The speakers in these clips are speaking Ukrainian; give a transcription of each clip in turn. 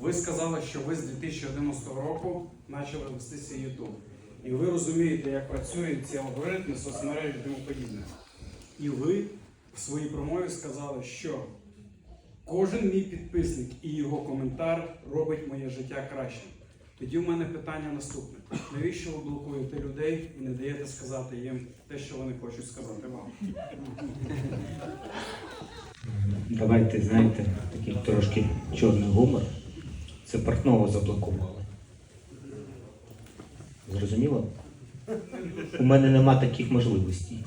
Ви сказали, що ви з 2011 року почали вести свій YouTube. І ви розумієте, як працюють ці алгоритми, соцмережі і тому подібне. І ви в своїй промові сказали, що кожен мій підписник і його коментар робить моє життя кращим. Тоді в мене питання наступне: навіщо ви блокуєте людей і не даєте сказати їм те, що вони хочуть сказати вам? Давайте, знаєте, такий трошки чорний гумор. Це портного заблокували. Зрозуміло? У мене нема таких можливостей.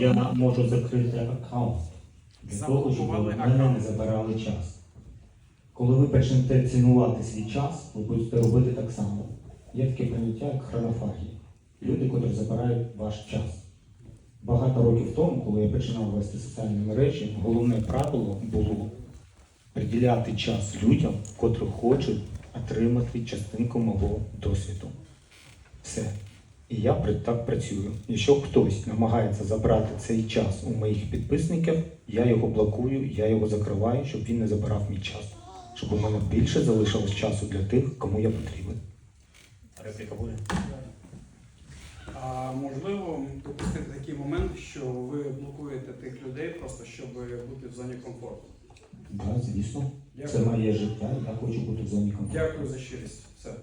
Я можу закрити аккаунт для того, щоб в мене не забирали час. Коли ви почнете цінувати свій час, ви будете робити так само. Є таке поняття, як хронофагія. Люди, котрі забирають ваш час. Багато років тому, коли я починав вести соціальні мережі, головне правило було приділяти час людям, котрі хочуть отримати частинку мого досвіду. Все. І я так працюю. Якщо хтось намагається забрати цей час у моїх підписників, я його блокую, я його закриваю, щоб він не забирав мій час. Щоб у мене більше залишилось часу для тих, кому я потрібен. Репліка буде? А можливо допустити такий момент, що ви блокуєте тих людей просто щоб бути в зоні комфорту. Так, звісно. Це моє життя, я хочу бути в зоні комфорту. Дякую за щирість. Все.